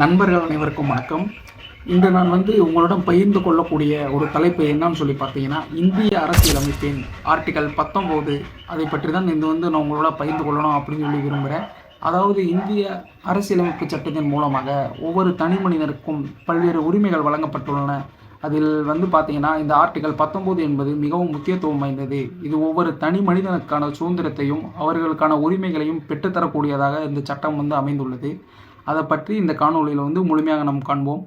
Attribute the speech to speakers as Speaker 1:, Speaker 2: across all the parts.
Speaker 1: நண்பர்கள் அனைவருக்கும் வணக்கம். இன்று நான் வந்து உங்களிடம் பகிர்ந்து கொள்ளக்கூடிய ஒரு தலைப்பு என்னன்னு சொல்லி பார்த்தீங்கன்னா இந்திய அரசியலமைப்பின் ஆர்டிகல் பத்தொம்போது அதை பற்றி தான் இது வந்து நான் உங்களோட பகிர்ந்து கொள்ளணும் அப்படின்னு சொல்லி விரும்புகிறேன் அதாவது இந்திய அரசியலமைப்பு சட்டத்தின் மூலமாக ஒவ்வொரு தனி மனிதருக்கும் பல்வேறு உரிமைகள் வழங்கப்பட்டுள்ளன. அதில் வந்து பார்த்தீங்கன்னா இந்த ஆர்டிகல் பத்தொம்போது என்பது மிகவும் முக்கியத்துவம் வாய்ந்தது. இது ஒவ்வொரு தனி மனிதனுக்கான சுதந்திரத்தையும் அவர்களுக்கான உரிமைகளையும் பெற்றுத்தரக்கூடியதாக இந்த சட்டம் வந்து அமைந்துள்ளது. அதை பற்றி இந்த காணொளியில் வந்து முழுமையாக நாம் காண்போம்.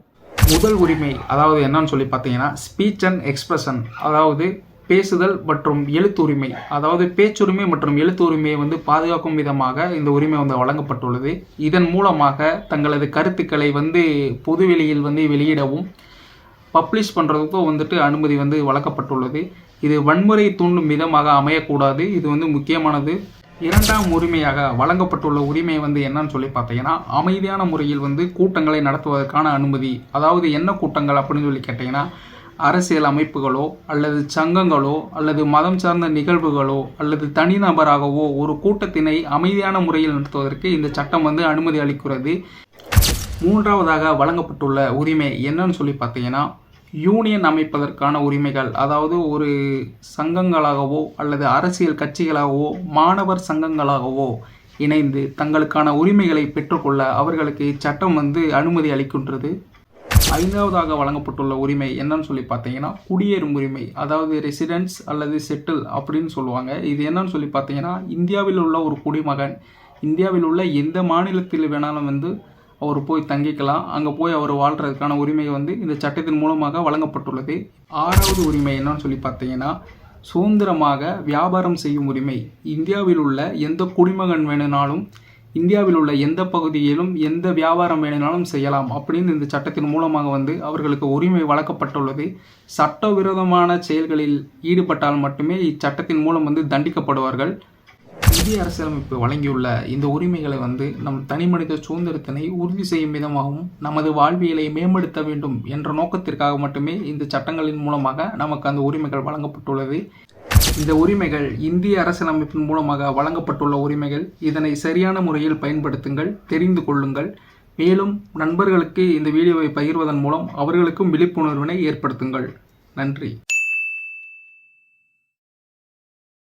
Speaker 1: முதல் உரிமை அதாவது என்னன்னு சொல்லி பார்த்தீங்கன்னா ஸ்பீச் அண்ட் எக்ஸ்பிரஷன் அதாவது பேசுதல் மற்றும் எழுத்துரிமை அதாவது பேச்சுரிமை மற்றும் எழுத்துரிமையை வந்து பாதுகாக்கும் விதமாக இந்த உரிமை வந்து வழங்கப்பட்டுள்ளது. இதன் மூலமாக தங்களது கருத்துக்களை வந்து பொதுவெளியில் வந்து வெளியிடவும் பப்ளிஷ் பண்ணுறதுக்கும் வந்துட்டு அனுமதி வந்து வழங்கப்பட்டுள்ளது. இது வன்முறை தூண்டும் விதமாக அமையக்கூடாது. இது வந்து முக்கியமானது. இரண்டாம் உரிமையாக வழங்கப்பட்டுள்ள உரிமை வந்து என்னன்னு சொல்லி பார்த்தீங்கன்னா அமைதியான முறையில் வந்து கூட்டங்களை நடத்துவதற்கான அனுமதி. அதாவது என்ன கூட்டங்கள் அப்படின்னு சொல்லி கேட்டிங்கன்னா அரசியல் அமைப்புகளோ அல்லது சங்கங்களோ அல்லது மதம் சார்ந்த நிகழ்வுகளோ அல்லது தனிநபராகவோ ஒரு கூட்டத்தினை அமைதியான முறையில் நடத்துவதற்கு இந்த சட்டம் வந்து அனுமதி அளிக்கிறது. மூன்றாவதாக வழங்கப்பட்டுள்ள உரிமை என்னன்னு சொல்லி பார்த்தீங்கன்னா யூனியன் அமைப்பதற்கான உரிமைகள் அதாவது ஒரு சங்கங்களாகவோ அல்லது அரசியல் கட்சிகளாகவோ மாணவர் சங்கங்களாகவோ இணைந்து தங்களுக்கான உரிமைகளை பெற்றுக்கொள்ள அவர்களுக்கு இச்சட்டம் வந்து அனுமதி அளிக்கின்றது. ஐந்தாவதாக வழங்கப்பட்டுள்ள உரிமை என்னன்னு சொல்லி பார்த்தீங்கன்னா குடியேறும் உரிமை அதாவது ரெசிடென்ஸ் அல்லது செட்டில் அப்படின்னு சொல்லுவாங்க. இது என்னன்னு சொல்லி பார்த்தீங்கன்னா இந்தியாவில் உள்ள ஒரு குடிமகன் இந்தியாவில் உள்ள எந்த மாநிலத்தில் வேணாலும் வந்து அவர் போய் தங்கிக்கலாம். அங்கே போய் அவர் வாழ்கிறதுக்கான உரிமை வந்து இந்த சட்டத்தின் மூலமாக வழங்கப்பட்டுள்ளது. ஆறாவது உரிமை என்னன்னு சொல்லி பார்த்தீங்கன்னா சுதந்திரமாக வியாபாரம் செய்யும் உரிமை. இந்தியாவில் உள்ள எந்த குடிமகன் வேணுனாலும் இந்தியாவில் உள்ள எந்த பகுதியிலும் எந்த வியாபாரம் வேணுனாலும் செய்யலாம் அப்படின்னு இந்த சட்டத்தின் மூலமாக வந்து அவர்களுக்கு உரிமை வழங்கப்பட்டுள்ளது. சட்டவிரோதமான செயல்களில் ஈடுபட்டால் மட்டுமே இச்சட்டத்தின் மூலம் வந்து தண்டிக்கப்படுவார்கள். இந்திய அரசியலமைப்பு வழங்கியுள்ள இந்த உரிமைகளை வந்து நம் தனிமனித சுதந்திரத்தினை உறுதி செய்யும் விதமாகவும் நமது வாழ்வியலை மேம்படுத்த வேண்டும் என்ற நோக்கத்திற்காக மட்டுமே இந்த சட்டங்களின் மூலமாக நமக்கு அந்த உரிமைகள் வழங்கப்பட்டுள்ளது. இந்த உரிமைகள் இந்திய அரசியலமைப்பின் மூலமாக வழங்கப்பட்டுள்ள உரிமைகள் இதனை சரியான முறையில் பயன்படுத்துங்கள் தெரிந்து கொள்ளுங்கள். மேலும் நண்பர்களுக்கு இந்த வீடியோவை பகிர்வதன் மூலம் அவர்களுக்கும் விழிப்புணர்வினை ஏற்படுத்துங்கள். நன்றி.